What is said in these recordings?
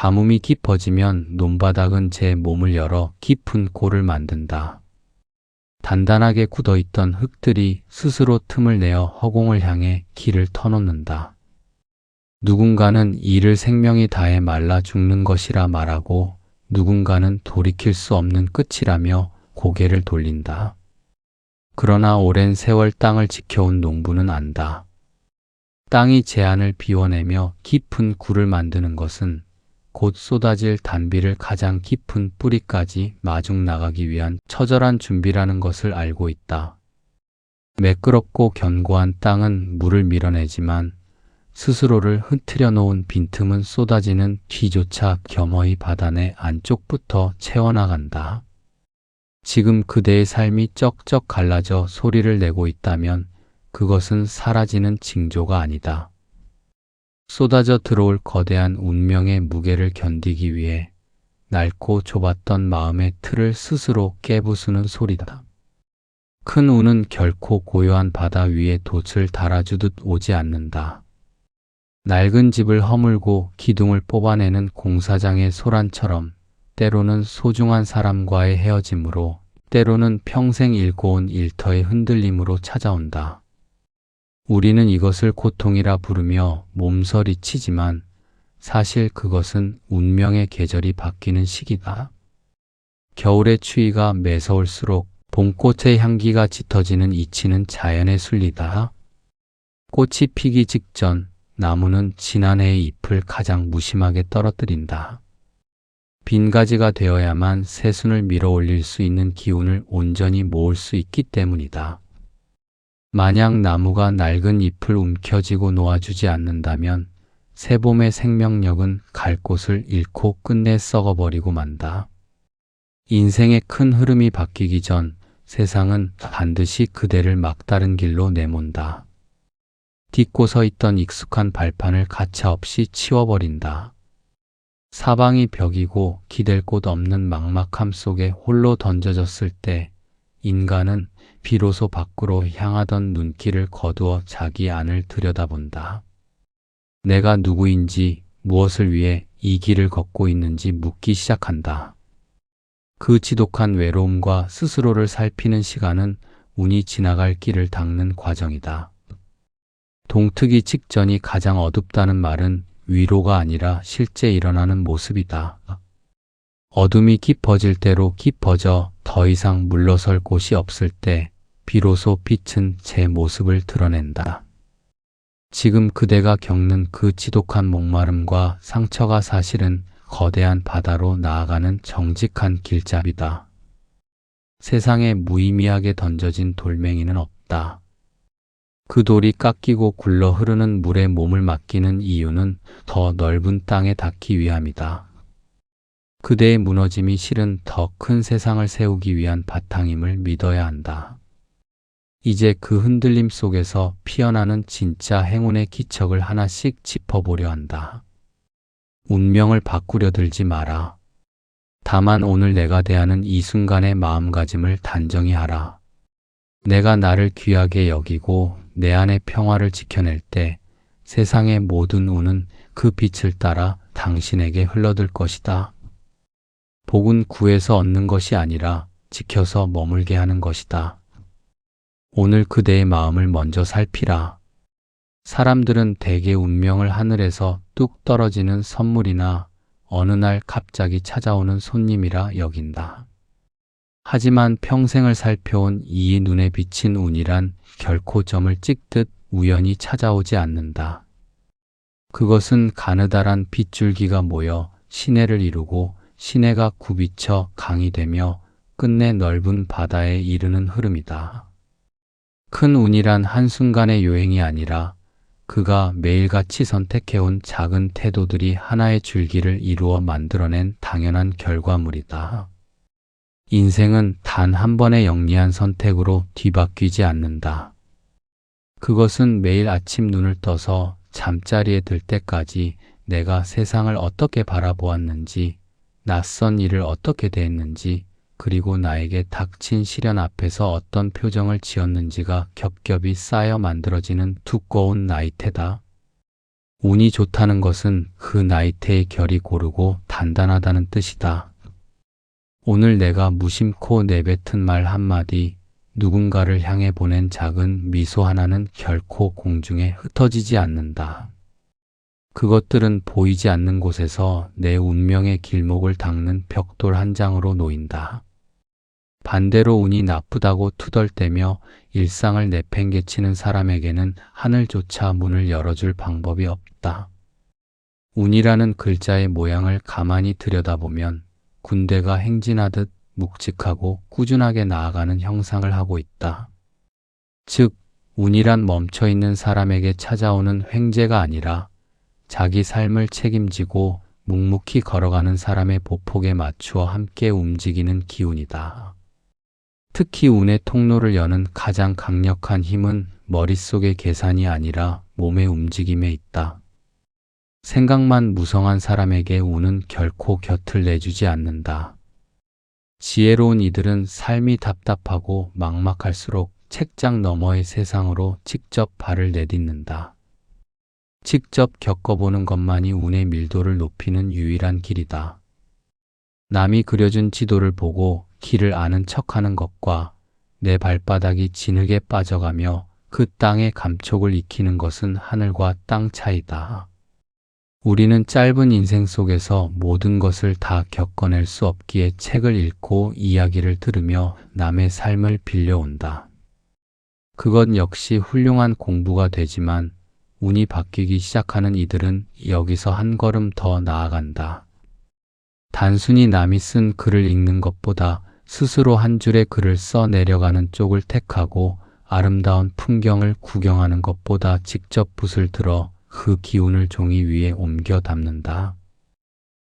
가뭄이 깊어지면 논바닥은 제 몸을 열어 깊은 골을 만든다. 단단하게 굳어있던 흙들이 스스로 틈을 내어 허공을 향해 길을 터놓는다. 누군가는 이를 생명이 다해 말라 죽는 것이라 말하고 누군가는 돌이킬 수 없는 끝이라며 고개를 돌린다. 그러나 오랜 세월 땅을 지켜온 농부는 안다. 땅이 제한을 비워내며 깊은 굴을 만드는 것은 곧 쏟아질 단비를 가장 깊은 뿌리까지 마중 나가기 위한 처절한 준비라는 것을 알고 있다. 매끄럽고 견고한 땅은 물을 밀어내지만 스스로를 흐트려 놓은 빈틈은 쏟아지는 뒤조차 겸허히 바다내 안쪽부터 채워나간다. 지금 그대의 삶이 쩍쩍 갈라져 소리를 내고 있다면 그것은 사라지는 징조가 아니다. 쏟아져 들어올 거대한 운명의 무게를 견디기 위해 낡고 좁았던 마음의 틀을 스스로 깨부수는 소리다. 큰 운은 결코 고요한 바다 위에 돛을 달아주듯 오지 않는다. 낡은 집을 허물고 기둥을 뽑아내는 공사장의 소란처럼 때로는 소중한 사람과의 헤어짐으로 때로는 평생 잃고 온 일터의 흔들림으로 찾아온다. 우리는 이것을 고통이라 부르며 몸서리 치지만 사실 그것은 운명의 계절이 바뀌는 시기다. 겨울의 추위가 매서울수록 봄꽃의 향기가 짙어지는 이치는 자연의 순리다. 꽃이 피기 직전 나무는 지난해의 잎을 가장 무심하게 떨어뜨린다. 빈 가지가 되어야만 새순을 밀어 올릴 수 있는 기운을 온전히 모을 수 있기 때문이다. 만약 나무가 낡은 잎을 움켜쥐고 놓아주지 않는다면 새봄의 생명력은 갈 곳을 잃고 끝내 썩어버리고 만다. 인생의 큰 흐름이 바뀌기 전 세상은 반드시 그대를 막다른 길로 내몬다. 딛고 서 있던 익숙한 발판을 가차없이 치워버린다. 사방이 벽이고 기댈 곳 없는 막막함 속에 홀로 던져졌을 때 인간은 비로소 밖으로 향하던 눈길을 거두어 자기 안을 들여다본다. 내가 누구인지 무엇을 위해 이 길을 걷고 있는지 묻기 시작한다. 그 지독한 외로움과 스스로를 살피는 시간은 운이 지나갈 길을 닦는 과정이다. 동트기 직전이 가장 어둡다는 말은 위로가 아니라 실제 일어나는 모습이다. 어둠이 깊어질 대로 깊어져 더 이상 물러설 곳이 없을 때 비로소 빛은 제 모습을 드러낸다. 지금 그대가 겪는 그 지독한 목마름과 상처가 사실은 거대한 바다로 나아가는 정직한 길잡이다. 세상에 무의미하게 던져진 돌멩이는 없다. 그 돌이 깎이고 굴러 흐르는 물에 몸을 맡기는 이유는 더 넓은 땅에 닿기 위함이다. 그대의 무너짐이 실은 더 큰 세상을 세우기 위한 바탕임을 믿어야 한다. 이제 그 흔들림 속에서 피어나는 진짜 행운의 기척을 하나씩 짚어보려 한다. 운명을 바꾸려 들지 마라. 다만 오늘 내가 대하는 이 순간의 마음가짐을 단정히 하라. 내가 나를 귀하게 여기고 내 안의 평화를 지켜낼 때 세상의 모든 운은 그 빛을 따라 당신에게 흘러들 것이다. 복은 구해서 얻는 것이 아니라 지켜서 머물게 하는 것이다. 오늘 그대의 마음을 먼저 살피라. 사람들은 대개 운명을 하늘에서 뚝 떨어지는 선물이나 어느 날 갑자기 찾아오는 손님이라 여긴다. 하지만 평생을 살펴온 이 눈에 비친 운이란 결코 점을 찍듯 우연히 찾아오지 않는다. 그것은 가느다란 빗줄기가 모여 시내를 이루고 시내가 굽이쳐 강이 되며 끝내 넓은 바다에 이르는 흐름이다. 큰 운이란 한순간의 요행이 아니라 그가 매일같이 선택해온 작은 태도들이 하나의 줄기를 이루어 만들어낸 당연한 결과물이다. 인생은 단 한 번의 영리한 선택으로 뒤바뀌지 않는다. 그것은 매일 아침 눈을 떠서 잠자리에 들 때까지 내가 세상을 어떻게 바라보았는지, 낯선 일을 어떻게 대했는지, 그리고 나에게 닥친 시련 앞에서 어떤 표정을 지었는지가 겹겹이 쌓여 만들어지는 두꺼운 나이테다. 운이 좋다는 것은 그 나이테의 결이 고르고 단단하다는 뜻이다. 오늘 내가 무심코 내뱉은 말 한마디, 누군가를 향해 보낸 작은 미소 하나는 결코 공중에 흩어지지 않는다. 그것들은 보이지 않는 곳에서 내 운명의 길목을 닦는 벽돌 한 장으로 놓인다. 반대로 운이 나쁘다고 투덜대며 일상을 내팽개치는 사람에게는 하늘조차 문을 열어줄 방법이 없다. 운이라는 글자의 모양을 가만히 들여다보면 군대가 행진하듯 묵직하고 꾸준하게 나아가는 형상을 하고 있다. 즉, 운이란 멈춰있는 사람에게 찾아오는 횡재가 아니라 자기 삶을 책임지고 묵묵히 걸어가는 사람의 보폭에 맞추어 함께 움직이는 기운이다. 특히 운의 통로를 여는 가장 강력한 힘은 머릿속의 계산이 아니라 몸의 움직임에 있다. 생각만 무성한 사람에게 운은 결코 곁을 내주지 않는다. 지혜로운 이들은 삶이 답답하고 막막할수록 책장 너머의 세상으로 직접 발을 내딛는다. 직접 겪어보는 것만이 운의 밀도를 높이는 유일한 길이다. 남이 그려준 지도를 보고 길을 아는 척하는 것과 내 발바닥이 진흙에 빠져가며 그 땅의 감촉을 익히는 것은 하늘과 땅 차이다. 우리는 짧은 인생 속에서 모든 것을 다 겪어낼 수 없기에 책을 읽고 이야기를 들으며 남의 삶을 빌려온다. 그것 역시 훌륭한 공부가 되지만 운이 바뀌기 시작하는 이들은 여기서 한 걸음 더 나아간다. 단순히 남이 쓴 글을 읽는 것보다 스스로 한 줄의 글을 써 내려가는 쪽을 택하고 아름다운 풍경을 구경하는 것보다 직접 붓을 들어 그 기운을 종이 위에 옮겨 담는다.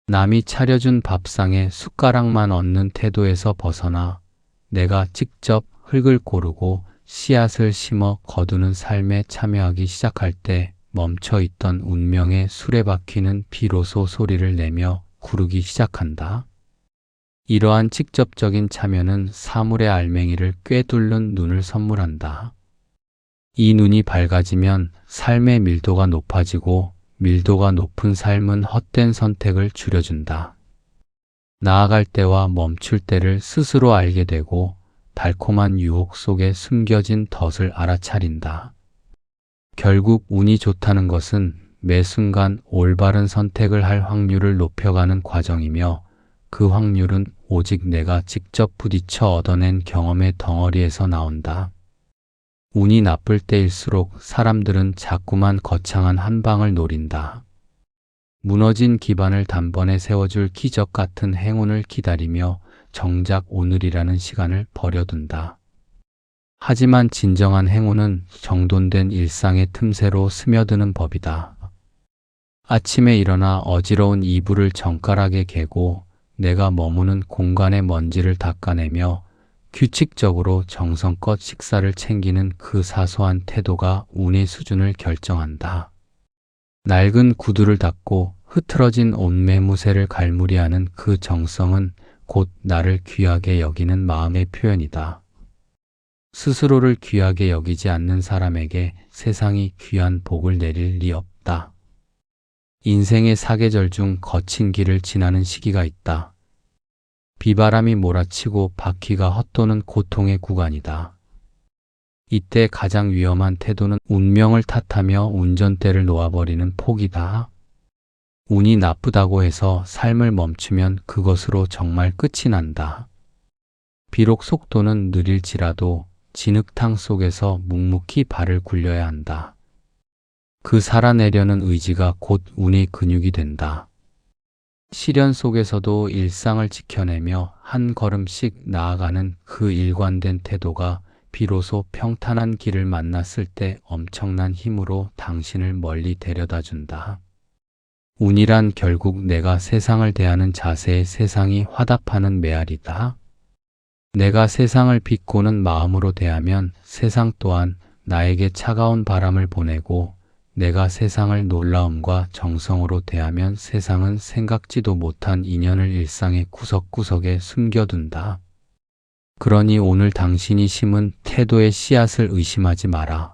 남이 차려준 밥상에 숟가락만 얹는 태도에서 벗어나 내가 직접 흙을 고르고 씨앗을 심어 거두는 삶에 참여하기 시작할 때 멈춰 있던 운명의 수레바퀴는 비로소 소리를 내며 구르기 시작한다. 이러한 직접적인 참여는 사물의 알맹이를 꿰뚫는 눈을 선물한다. 이 눈이 밝아지면 삶의 밀도가 높아지고 밀도가 높은 삶은 헛된 선택을 줄여준다. 나아갈 때와 멈출 때를 스스로 알게 되고 달콤한 유혹 속에 숨겨진 덫을 알아차린다. 결국 운이 좋다는 것은 매 순간 올바른 선택을 할 확률을 높여가는 과정이며 그 확률은 오직 내가 직접 부딪혀 얻어낸 경험의 덩어리에서 나온다. 운이 나쁠 때일수록 사람들은 자꾸만 거창한 한 방을 노린다. 무너진 기반을 단번에 세워줄 기적 같은 행운을 기다리며 정작 오늘이라는 시간을 버려둔다. 하지만 진정한 행운은 정돈된 일상의 틈새로 스며드는 법이다. 아침에 일어나 어지러운 이불을 정갈하게 개고 내가 머무는 공간의 먼지를 닦아내며 규칙적으로 정성껏 식사를 챙기는 그 사소한 태도가 운의 수준을 결정한다. 낡은 구두를 닦고 흐트러진 옷매무새를 갈무리하는 그 정성은 곧 나를 귀하게 여기는 마음의 표현이다. 스스로를 귀하게 여기지 않는 사람에게 세상이 귀한 복을 내릴 리 없다. 인생의 사계절 중 거친 길을 지나는 시기가 있다. 비바람이 몰아치고 바퀴가 헛도는 고통의 구간이다. 이때 가장 위험한 태도는 운명을 탓하며 운전대를 놓아버리는 폭이다. 운이 나쁘다고 해서 삶을 멈추면 그것으로 정말 끝이 난다. 비록 속도는 느릴지라도 진흙탕 속에서 묵묵히 발을 굴려야 한다. 그 살아내려는 의지가 곧 운의 근육이 된다. 시련 속에서도 일상을 지켜내며 한 걸음씩 나아가는 그 일관된 태도가 비로소 평탄한 길을 만났을 때 엄청난 힘으로 당신을 멀리 데려다 준다. 운이란 결국 내가 세상을 대하는 자세에 세상이 화답하는 메아리다. 내가 세상을 비꼬는 마음으로 대하면 세상 또한 나에게 차가운 바람을 보내고 내가 세상을 놀라움과 정성으로 대하면 세상은 생각지도 못한 인연을 일상의 구석구석에 숨겨둔다. 그러니 오늘 당신이 심은 태도의 씨앗을 의심하지 마라.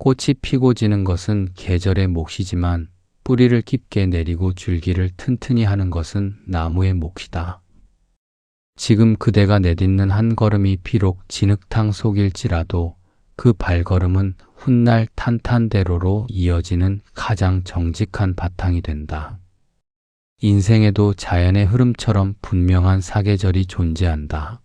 꽃이 피고 지는 것은 계절의 몫이지만 뿌리를 깊게 내리고 줄기를 튼튼히 하는 것은 나무의 몫이다. 지금 그대가 내딛는 한 걸음이 비록 진흙탕 속일지라도 그 발걸음은 훗날 탄탄대로로 이어지는 가장 정직한 바탕이 된다. 인생에도 자연의 흐름처럼 분명한 사계절이 존재한다.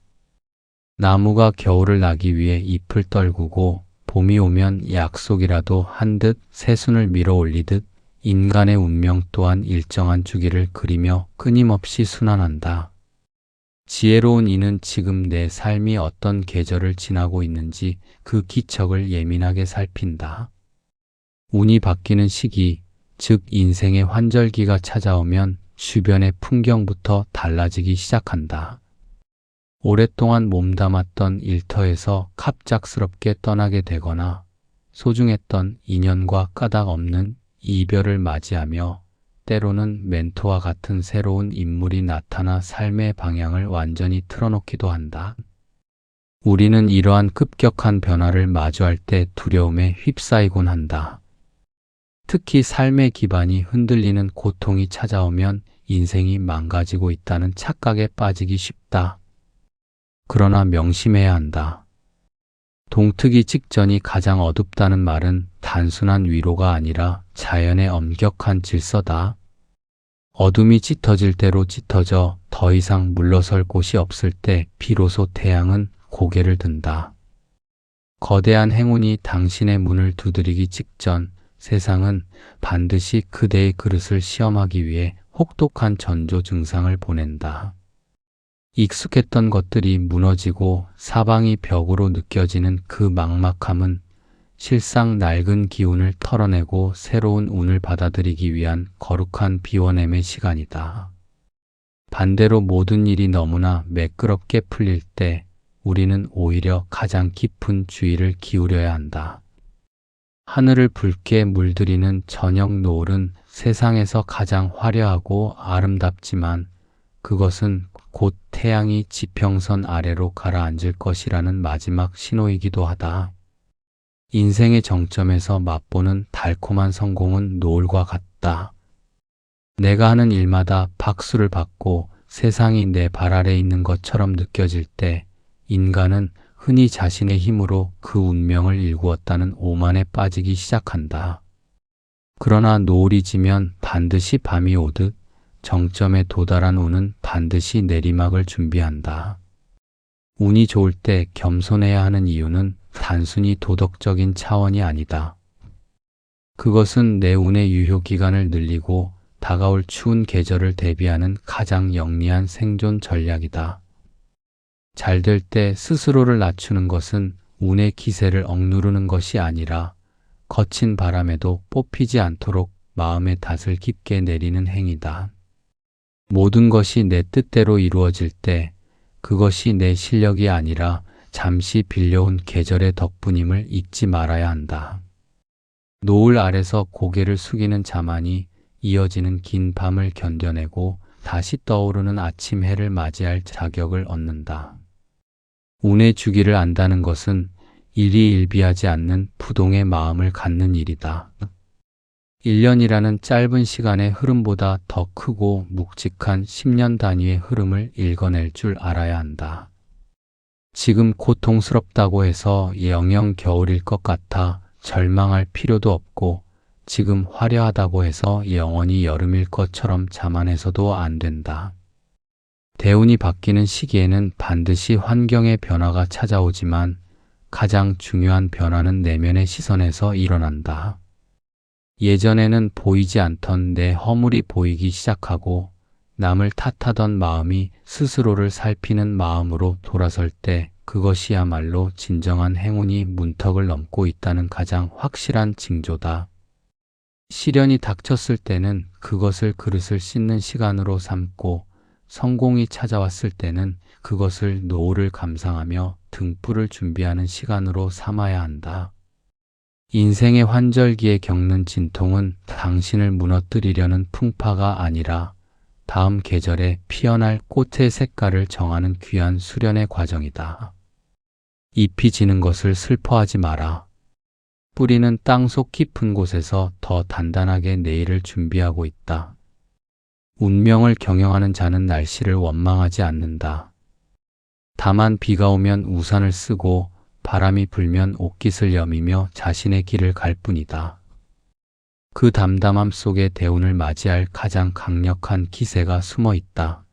나무가 겨울을 나기 위해 잎을 떨구고 봄이 오면 약속이라도 한 듯 새순을 밀어 올리듯 인간의 운명 또한 일정한 주기를 그리며 끊임없이 순환한다. 지혜로운 이는 지금 내 삶이 어떤 계절을 지나고 있는지 그 기척을 예민하게 살핀다. 운이 바뀌는 시기, 즉 인생의 환절기가 찾아오면 주변의 풍경부터 달라지기 시작한다. 오랫동안 몸담았던 일터에서 갑작스럽게 떠나게 되거나 소중했던 인연과 까닭 없는 이별을 맞이하며 때로는 멘토와 같은 새로운 인물이 나타나 삶의 방향을 완전히 틀어놓기도 한다. 우리는 이러한 급격한 변화를 마주할 때 두려움에 휩싸이곤 한다. 특히 삶의 기반이 흔들리는 고통이 찾아오면 인생이 망가지고 있다는 착각에 빠지기 쉽다. 그러나 명심해야 한다. 동트기 직전이 가장 어둡다는 말은 단순한 위로가 아니라 자연의 엄격한 질서다. 어둠이 짙어질 대로 짙어져 더 이상 물러설 곳이 없을 때 비로소 태양은 고개를 든다. 거대한 행운이 당신의 문을 두드리기 직전 세상은 반드시 그대의 그릇을 시험하기 위해 혹독한 전조 증상을 보낸다. 익숙했던 것들이 무너지고 사방이 벽으로 느껴지는 그 막막함은 실상 낡은 기운을 털어내고 새로운 운을 받아들이기 위한 거룩한 비워냄의 시간이다. 반대로 모든 일이 너무나 매끄럽게 풀릴 때 우리는 오히려 가장 깊은 주의를 기울여야 한다. 하늘을 붉게 물들이는 저녁 노을은 세상에서 가장 화려하고 아름답지만 그것은 곧 태양이 지평선 아래로 가라앉을 것이라는 마지막 신호이기도 하다. 인생의 정점에서 맛보는 달콤한 성공은 노을과 같다. 내가 하는 일마다 박수를 받고 세상이 내 발 아래 있는 것처럼 느껴질 때 인간은 흔히 자신의 힘으로 그 운명을 일구었다는 오만에 빠지기 시작한다. 그러나 노을이 지면 반드시 밤이 오듯 정점에 도달한 운은 반드시 내리막을 준비한다. 운이 좋을 때 겸손해야 하는 이유는 단순히 도덕적인 차원이 아니다. 그것은 내 운의 유효 기간을 늘리고 다가올 추운 계절을 대비하는 가장 영리한 생존 전략이다. 잘 될 때 스스로를 낮추는 것은 운의 기세를 억누르는 것이 아니라 거친 바람에도 뽑히지 않도록 마음의 닷을 깊게 내리는 행위다. 모든 것이 내 뜻대로 이루어질 때 그것이 내 실력이 아니라 잠시 빌려온 계절의 덕분임을 잊지 말아야 한다. 노을 아래서 고개를 숙이는 자만이 이어지는 긴 밤을 견뎌내고 다시 떠오르는 아침 해를 맞이할 자격을 얻는다. 운의 주기를 안다는 것은 일희일비하지 않는 부동의 마음을 갖는 일이다. 1년이라는 짧은 시간의 흐름보다 더 크고 묵직한 10년 단위의 흐름을 읽어낼 줄 알아야 한다. 지금 고통스럽다고 해서 영영 겨울일 것 같아 절망할 필요도 없고 지금 화려하다고 해서 영원히 여름일 것처럼 자만해서도 안 된다. 대운이 바뀌는 시기에는 반드시 환경의 변화가 찾아오지만 가장 중요한 변화는 내면의 시선에서 일어난다. 예전에는 보이지 않던 내 허물이 보이기 시작하고 남을 탓하던 마음이 스스로를 살피는 마음으로 돌아설 때 그것이야말로 진정한 행운이 문턱을 넘고 있다는 가장 확실한 징조다. 시련이 닥쳤을 때는 그것을 그릇을 씻는 시간으로 삼고 성공이 찾아왔을 때는 그것을 노을을 감상하며 등불을 준비하는 시간으로 삼아야 한다. 인생의 환절기에 겪는 진통은 당신을 무너뜨리려는 풍파가 아니라 다음 계절에 피어날 꽃의 색깔을 정하는 귀한 수련의 과정이다. 잎이 지는 것을 슬퍼하지 마라. 뿌리는 땅속 깊은 곳에서 더 단단하게 내일을 준비하고 있다. 운명을 경영하는 자는 날씨를 원망하지 않는다. 다만 비가 오면 우산을 쓰고 바람이 불면 옷깃을 여미며 자신의 길을 갈 뿐이다. 그 담담함 속에 대운을 맞이할 가장 강력한 기세가 숨어 있다.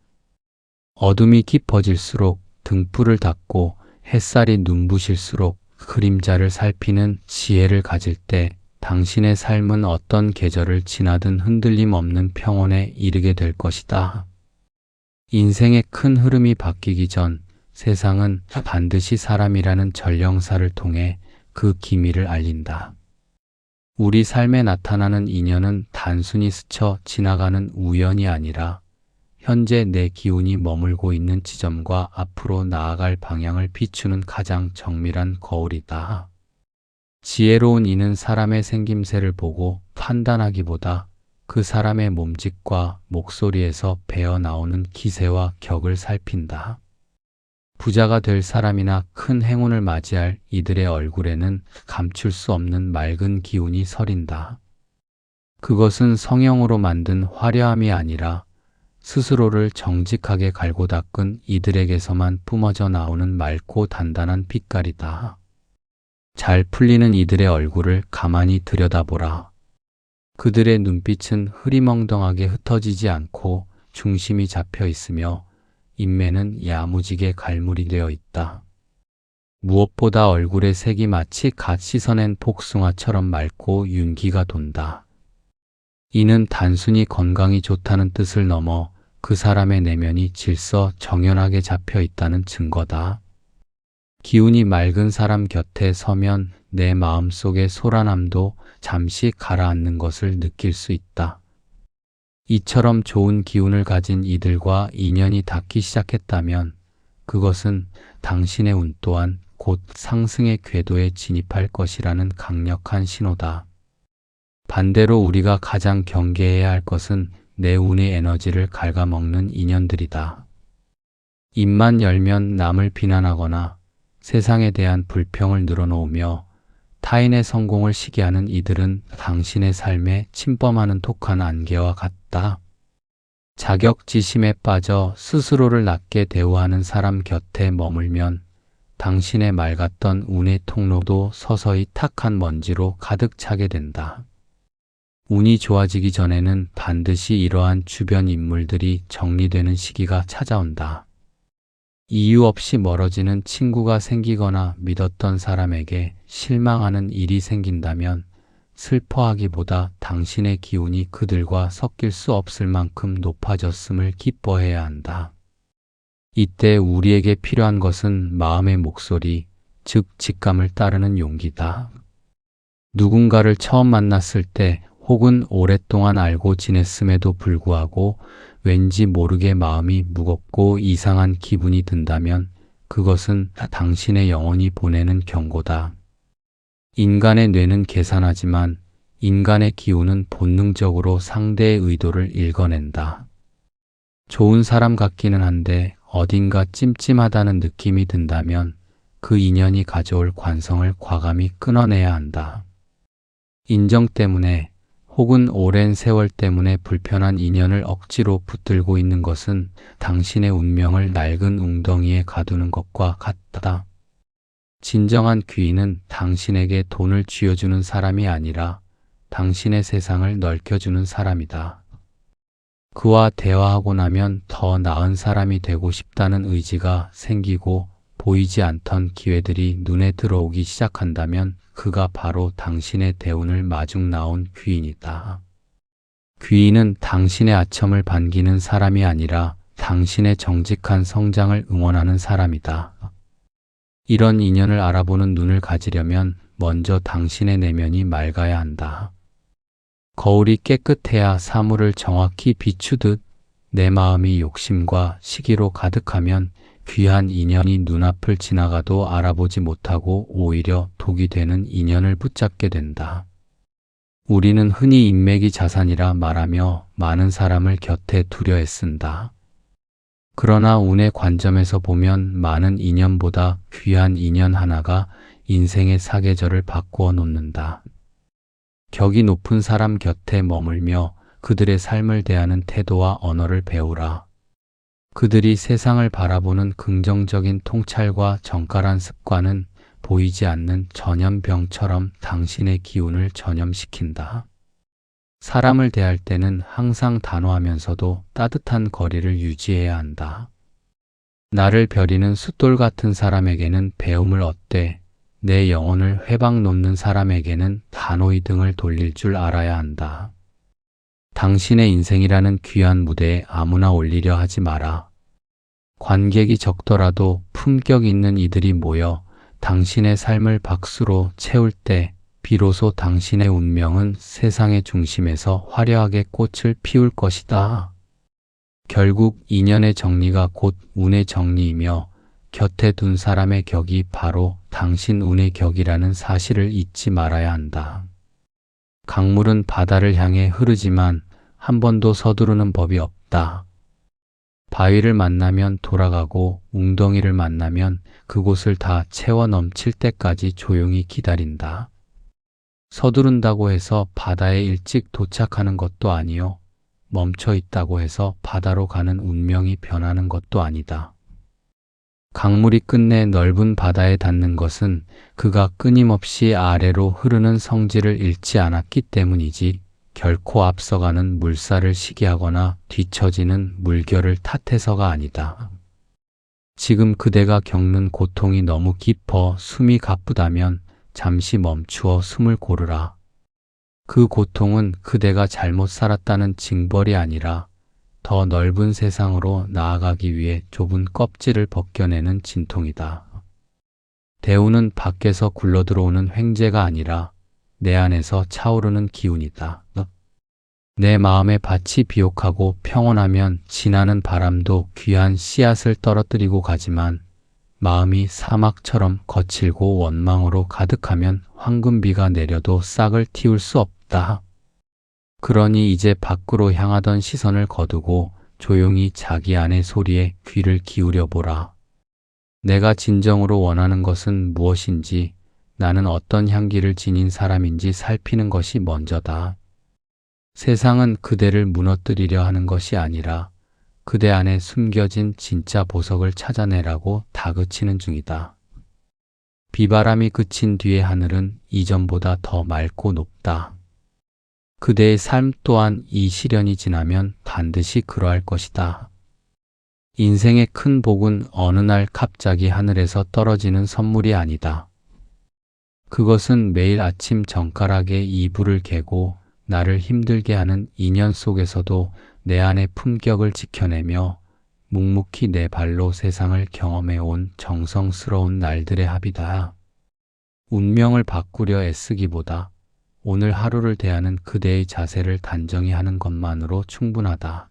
어둠이 깊어질수록 등불을 닫고 햇살이 눈부실수록 그림자를 살피는 지혜를 가질 때 당신의 삶은 어떤 계절을 지나든 흔들림 없는 평온에 이르게 될 것이다. 인생의 큰 흐름이 바뀌기 전 세상은 반드시 사람이라는 전령사를 통해 그 기미를 알린다. 우리 삶에 나타나는 인연은 단순히 스쳐 지나가는 우연이 아니라 현재 내 기운이 머물고 있는 지점과 앞으로 나아갈 방향을 비추는 가장 정밀한 거울이다. 지혜로운 이는 사람의 생김새를 보고 판단하기보다 그 사람의 몸짓과 목소리에서 배어 나오는 기세와 격을 살핀다. 부자가 될 사람이나 큰 행운을 맞이할 이들의 얼굴에는 감출 수 없는 맑은 기운이 서린다. 그것은 성형으로 만든 화려함이 아니라 스스로를 정직하게 갈고 닦은 이들에게서만 뿜어져 나오는 맑고 단단한 빛깔이다. 잘 풀리는 이들의 얼굴을 가만히 들여다보라. 그들의 눈빛은 흐리멍덩하게 흩어지지 않고 중심이 잡혀 있으며 인매는 야무지게 갈무리 되어 있다. 무엇보다 얼굴의 색이 마치 갓 씻어낸 복숭아처럼 맑고 윤기가 돈다. 이는 단순히 건강이 좋다는 뜻을 넘어 그 사람의 내면이 질서 정연하게 잡혀 있다는 증거다. 기운이 맑은 사람 곁에 서면 내 마음 속의 소란함도 잠시 가라앉는 것을 느낄 수 있다. 이처럼 좋은 기운을 가진 이들과 인연이 닿기 시작했다면 그것은 당신의 운 또한 곧 상승의 궤도에 진입할 것이라는 강력한 신호다. 반대로 우리가 가장 경계해야 할 것은 내 운의 에너지를 갉아먹는 인연들이다. 입만 열면 남을 비난하거나 세상에 대한 불평을 늘어놓으며 타인의 성공을 시기하는 이들은 당신의 삶에 침범하는 독한 안개와 같 다. 자격지심에 빠져 스스로를 낮게 대우하는 사람 곁에 머물면 당신의 맑았던 운의 통로도 서서히 탁한 먼지로 가득 차게 된다. 운이 좋아지기 전에는 반드시 이러한 주변 인물들이 정리되는 시기가 찾아온다. 이유 없이 멀어지는 친구가 생기거나 믿었던 사람에게 실망하는 일이 생긴다면 슬퍼하기보다 당신의 기운이 그들과 섞일 수 없을 만큼 높아졌음을 기뻐해야 한다. 이때 우리에게 필요한 것은 마음의 목소리, 즉 직감을 따르는 용기다. 누군가를 처음 만났을 때 혹은 오랫동안 알고 지냈음에도 불구하고 왠지 모르게 마음이 무겁고 이상한 기분이 든다면 그것은 당신의 영혼이 보내는 경고다. 인간의 뇌는 계산하지만 인간의 기운은 본능적으로 상대의 의도를 읽어낸다. 좋은 사람 같기는 한데 어딘가 찜찜하다는 느낌이 든다면 그 인연이 가져올 관성을 과감히 끊어내야 한다. 인정 때문에 혹은 오랜 세월 때문에 불편한 인연을 억지로 붙들고 있는 것은 당신의 운명을 낡은 웅덩이에 가두는 것과 같다. 진정한 귀인은 당신에게 돈을 쥐어주는 사람이 아니라 당신의 세상을 넓혀주는 사람이다. 그와 대화하고 나면 더 나은 사람이 되고 싶다는 의지가 생기고 보이지 않던 기회들이 눈에 들어오기 시작한다면 그가 바로 당신의 대운을 마중 나온 귀인이다. 귀인은 당신의 아첨을 반기는 사람이 아니라 당신의 정직한 성장을 응원하는 사람이다. 이런 인연을 알아보는 눈을 가지려면 먼저 당신의 내면이 맑아야 한다. 거울이 깨끗해야 사물을 정확히 비추듯 내 마음이 욕심과 시기로 가득하면 귀한 인연이 눈앞을 지나가도 알아보지 못하고 오히려 독이 되는 인연을 붙잡게 된다. 우리는 흔히 인맥이 자산이라 말하며 많은 사람을 곁에 두려 애쓴다. 그러나 운의 관점에서 보면 많은 인연보다 귀한 인연 하나가 인생의 사계절을 바꾸어 놓는다. 격이 높은 사람 곁에 머물며 그들의 삶을 대하는 태도와 언어를 배우라. 그들이 세상을 바라보는 긍정적인 통찰과 정갈한 습관은 보이지 않는 전염병처럼 당신의 기운을 전염시킨다. 사람을 대할 때는 항상 단호하면서도 따뜻한 거리를 유지해야 한다. 나를 벼리는 숫돌 같은 사람에게는 배움을 얻되 내 영혼을 회방 놓는 사람에게는 단호히 등을 돌릴 줄 알아야 한다. 당신의 인생이라는 귀한 무대에 아무나 올리려 하지 마라. 관객이 적더라도 품격 있는 이들이 모여 당신의 삶을 박수로 채울 때 비로소 당신의 운명은 세상의 중심에서 화려하게 꽃을 피울 것이다. 결국 인연의 정리가 곧 운의 정리이며 곁에 둔 사람의 격이 바로 당신 운의 격이라는 사실을 잊지 말아야 한다. 강물은 바다를 향해 흐르지만 한 번도 서두르는 법이 없다. 바위를 만나면 돌아가고 웅덩이를 만나면 그곳을 다 채워 넘칠 때까지 조용히 기다린다. 서두른다고 해서 바다에 일찍 도착하는 것도 아니요. 멈춰 있다고 해서 바다로 가는 운명이 변하는 것도 아니다. 강물이 끝내 넓은 바다에 닿는 것은 그가 끊임없이 아래로 흐르는 성질을 잃지 않았기 때문이지 결코 앞서가는 물살을 시기하거나 뒤처지는 물결을 탓해서가 아니다. 지금 그대가 겪는 고통이 너무 깊어 숨이 가쁘다면 잠시 멈추어 숨을 고르라. 그 고통은 그대가 잘못 살았다는 징벌이 아니라 더 넓은 세상으로 나아가기 위해 좁은 껍질을 벗겨내는 진통이다. 대우는 밖에서 굴러들어오는 횡재가 아니라 내 안에서 차오르는 기운이다. 내 마음의 밭이 비옥하고 평온하면 지나는 바람도 귀한 씨앗을 떨어뜨리고 가지만 마음이 사막처럼 거칠고 원망으로 가득하면 황금비가 내려도 싹을 틔울 수 없다. 그러니 이제 밖으로 향하던 시선을 거두고 조용히 자기 안의 소리에 귀를 기울여 보라. 내가 진정으로 원하는 것은 무엇인지 나는 어떤 향기를 지닌 사람인지 살피는 것이 먼저다. 세상은 그대를 무너뜨리려 하는 것이 아니라 그대 안에 숨겨진 진짜 보석을 찾아내라고 다그치는 중이다. 비바람이 그친 뒤의 하늘은 이전보다 더 맑고 높다. 그대의 삶 또한 이 시련이 지나면 반드시 그러할 것이다. 인생의 큰 복은 어느 날 갑자기 하늘에서 떨어지는 선물이 아니다. 그것은 매일 아침 정가락에 이불을 개고 나를 힘들게 하는 인연 속에서도 내 안의 품격을 지켜내며 묵묵히 내 발로 세상을 경험해 온 정성스러운 날들의 합이다. 운명을 바꾸려 애쓰기보다 오늘 하루를 대하는 그대의 자세를 단정히 하는 것만으로 충분하다.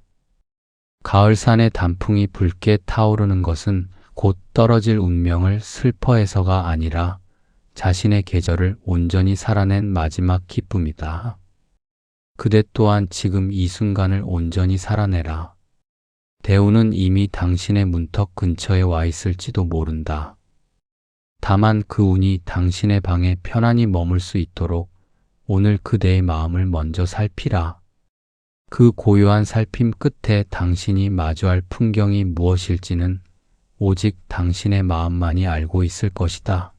가을산의 단풍이 붉게 타오르는 것은 곧 떨어질 운명을 슬퍼해서가 아니라 자신의 계절을 온전히 살아낸 마지막 기쁨이다. 그대 또한 지금 이 순간을 온전히 살아내라. 대우는 이미 당신의 문턱 근처에 와 있을지도 모른다. 다만 그 운이 당신의 방에 편안히 머물 수 있도록 오늘 그대의 마음을 먼저 살피라. 그 고요한 살핌 끝에 당신이 마주할 풍경이 무엇일지는 오직 당신의 마음만이 알고 있을 것이다.